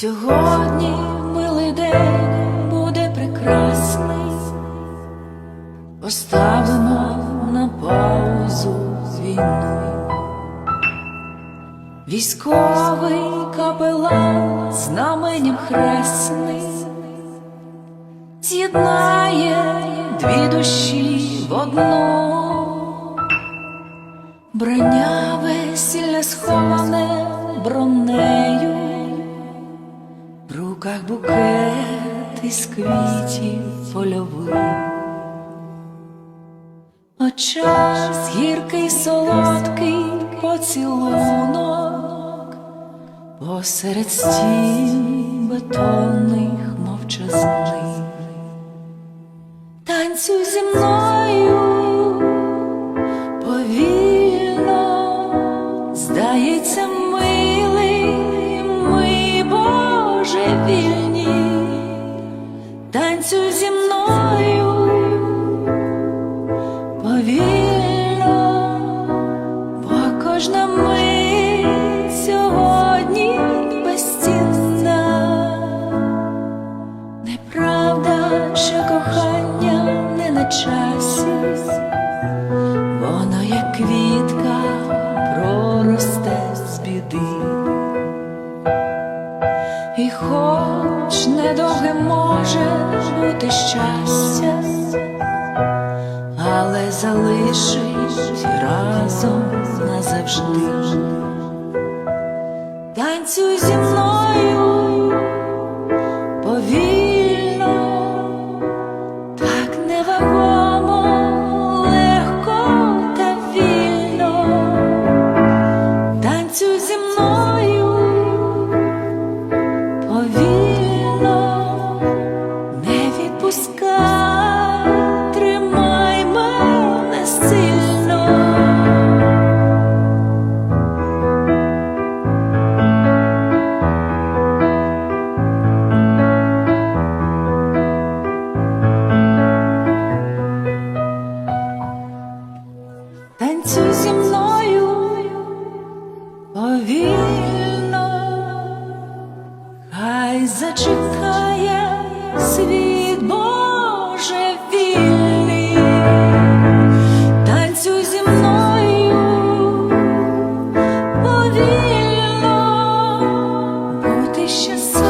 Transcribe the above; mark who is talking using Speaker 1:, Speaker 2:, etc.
Speaker 1: Сьогодні милий день буде прекрасний, поставимо на паузу війну. Військовий капелан знаменем хресний з'єднає дві душі в одну. Броня весілля сховане бронею, руках букет із квітів польових. От час гіркий солодкий поцілунок посеред стін бетонних божевільні, танцюй зі мною повільно, бо кожна мить сьогодні безцінна. Неправда, що кохання не на часі, воно як квітка проросте з біди. Хоч недовге може бути щастя, але залишить разом назавжди. Танцюй зі мною чекає світ Боже вільний, танцюй зі мною повільно бути щасливим.